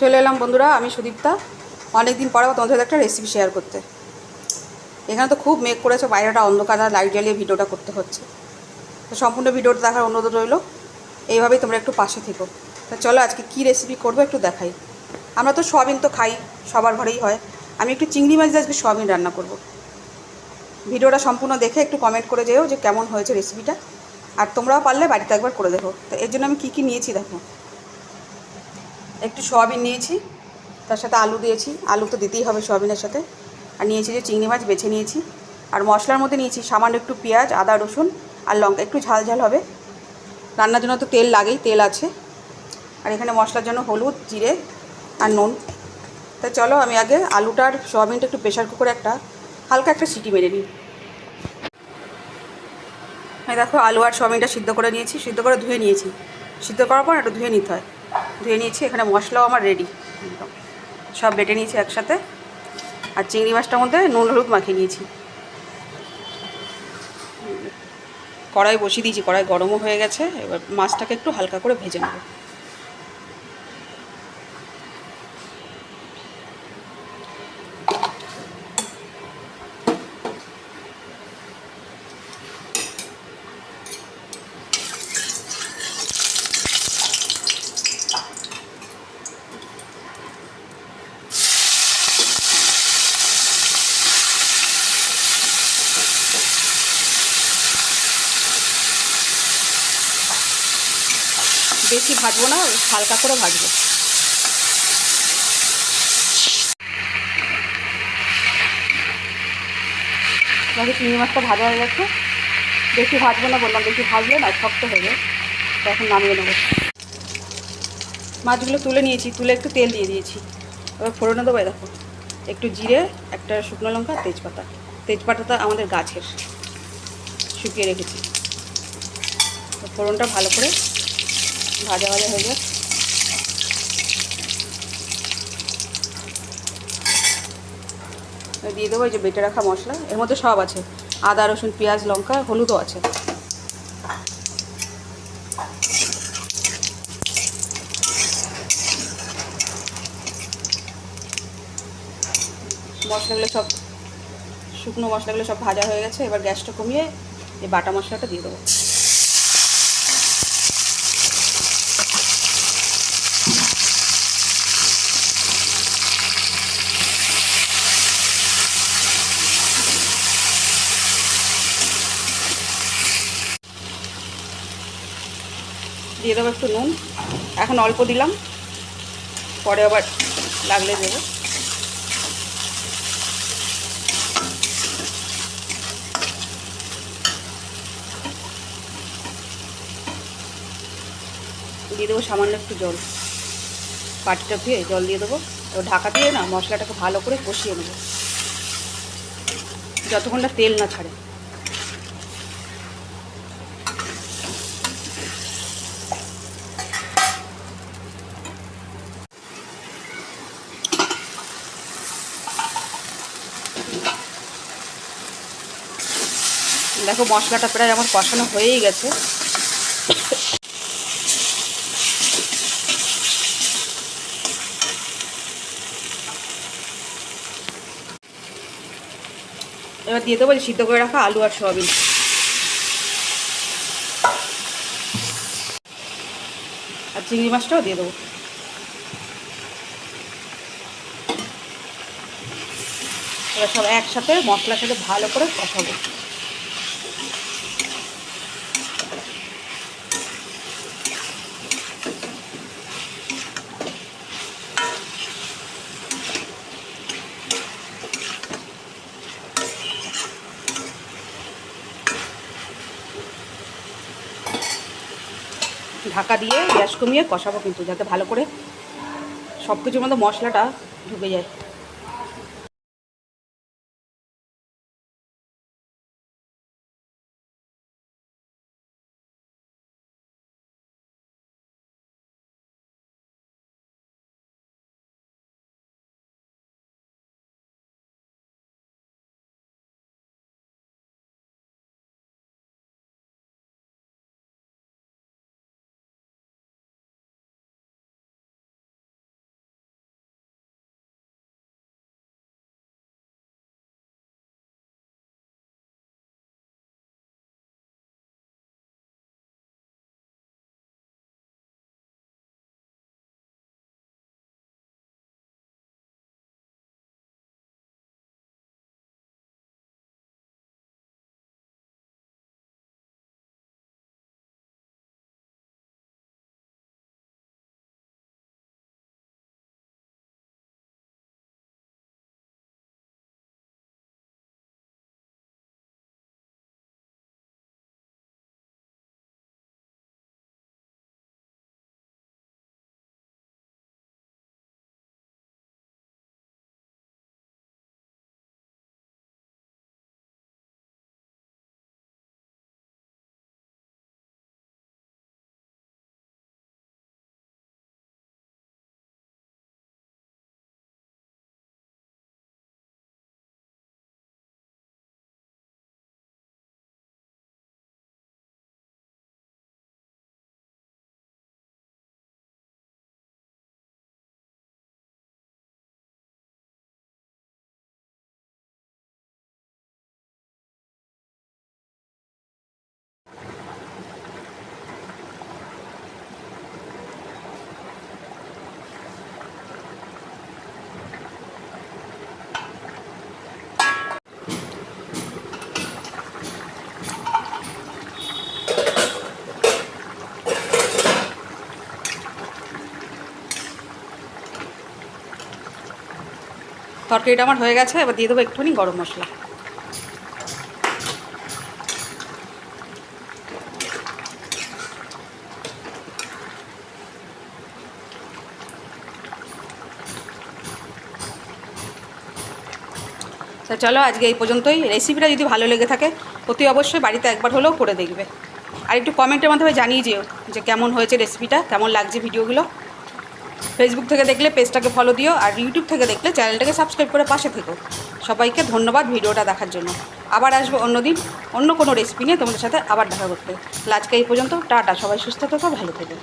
চলে এলাম বন্ধুরা, আমি সুদীপ্তা। অনেক দিন পরে তোমাদের একটা রেসিপি শেয়ার করতে। এখানে তো খুব মেঘ করেছে, বাইরেটা অন্ধকার, আর লাইট জ্বালিয়ে ভিডিওটা করতে হচ্ছে। তো সম্পূর্ণ ভিডিওটা দেখার অনুরোধ রইল, এইভাবেই তোমরা একটু পাশে থেকো। তা চলো আজকে কী রেসিপি করব একটু দেখাই। আমরা তো সোয়াবিন তো খাই, সবার ঘরেই হয়। আমি একটু চিংড়ি মাছ আজকে সোয়াবিন রান্না করব। ভিডিওটা সম্পূর্ণ দেখে একটু কমেন্ট করে যেও যে কেমন হয়েছে রেসিপিটা আর তোমরাও পারলে বাড়িতে একবার করে দেখো। তো এর জন্য আমি কী কী নিয়েছি দেখো। একটু সয়াবিন নিয়েছি, তার সাথে আলু দিয়েছি, আলু তো দিতেই হবে সয়াবিনের সাথে। আর নিয়েছি যে চিংড়ি মাছ বেছে নিয়েছি, আর মশলার মধ্যে নিয়েছি সামান্য একটু পেঁয়াজ, আদা, রসুন আর লঙ্কা, একটু ঝাল ঝাল হবে। রান্নার জন্য তো তেল লাগেই, তেল আছে। আর এখানে মশলার জন্য হলুদ, জিরে আর নুন। তা চলো আমি আগে আলুটার সয়াবিনটা একটু প্রেশার কুকারে একটা হালকা একটা সিটি মেরে নিই। দেখো আলু আর সয়াবিনটা সিদ্ধ করে নিয়েছি, সিদ্ধ করে ধুয়ে নিয়েছি। সিদ্ধ করার পর একটু ধুয়ে নিতে হয়। ধুয়ে নিয়েছি, এখানে মশলাও আমার রেডি সব বেটে নিয়েছি একসাথে। আর চিংড়ি মাছটার মধ্যে নুন, হলুদ মাখিয়ে নিয়েছি। কড়াই বসিয়ে দিয়েছি, কড়াই গরমও হয়ে গেছে, এবার মাছটাকে একটু হালকা করে ভেজে নেব। বেশি ভাজবো না, হালকা করে ভাজবো। চিংড়ি মাছটা ভাজা হয়ে গেছে। বেশি ভাজবো না বললাম, বেশি ভাজলে না, শক্ত হয়ে যায় এখন নামিয়ে নেব। মাছগুলো তুলে নিয়েছি, তুলে একটু তেল দিয়ে দিয়েছি। এবার ফোড়নে দেবো দেখো। একটু জিরে, একটা শুকনো লঙ্কা, তেজপাতা। তেজপাতাটা আমাদের গাছের। শুকিয়ে রেখেছি। ফোড়নটা ভালো করে ভাজা ভাজা হয়ে যাক দিয়ে দেবো এই যে বেটে রাখা মশলা। এর মধ্যে সব আছে। আদা, রসুন, পেঁয়াজ, লঙ্কা, হলুদও আছে। মশলাগুলো সব, শুকনো মশলাগুলো সব ভাজা হয়ে গেছে। এবার গ্যাসটা কমিয়ে এই বাটা মশলাটা দিয়ে দেবো। দিয়ে দেবো একটু নুন। এখন অল্প দিলাম, পরে আবার লাগলে দেবো। দিয়ে দেবো সামান্য একটু জল। পাটিটা ধুয়ে জল দিয়ে দেবো। এবার ঢাকা দিয়ে না মশলাটাকে ভালো করে কষিয়ে নেব। যতক্ষণ না তেল না ছাড়ে। দেখো মশলাটা প্রায় আমার কষানো হয়েই গেছে। এবার দিয়ে দেবো সিদ্ধ করে রাখা আলু আর সয়াবিন। আর চিংড়ি মাছটাও দিয়ে দেবো। এবার সব একসাথে মশলার সাথে ভালো করে কষাবো। ঢাকা দিয়ে গ্যাস কমিয়ে কষাবো কিন্তু যাতে ভালো করে সব কিছুর মধ্যে মশলাটা ঢুকে যায়। তরকারিটা আমার হয়ে গেছে, এবার দিয়ে দেবো একটুখানি গরম মশলা। তা চলো, আজকে এই পর্যন্তই। রেসিপিটা যদি ভালো লেগে থাকে, অতি অবশ্যই বাড়িতে একবার হলেও করে দেখবে। আর একটু কমেন্টের মাধ্যমে জানিয়ে যেও যে কেমন হয়েছে রেসিপিটা কেমন লাগছে ভিডিওগুলো ফেসবুক থেকে দেখলে পেজটাকে ফলো দিও আর ইউটিউব থেকে দেখলে চ্যানেলটাকে সাবস্ক্রাইব করে পাশে থেকো। সবাইকে ধন্যবাদ ভিডিওটা দেখার জন্য। আবার আসব অন্যদিন অন্য কোনো রেসিপি নিয়ে তোমাদের সাথে আবার দেখা করতে। আজকে এই পর্যন্ত, টাটা, সবাই সুস্থ থেকো, ভালো থেকো।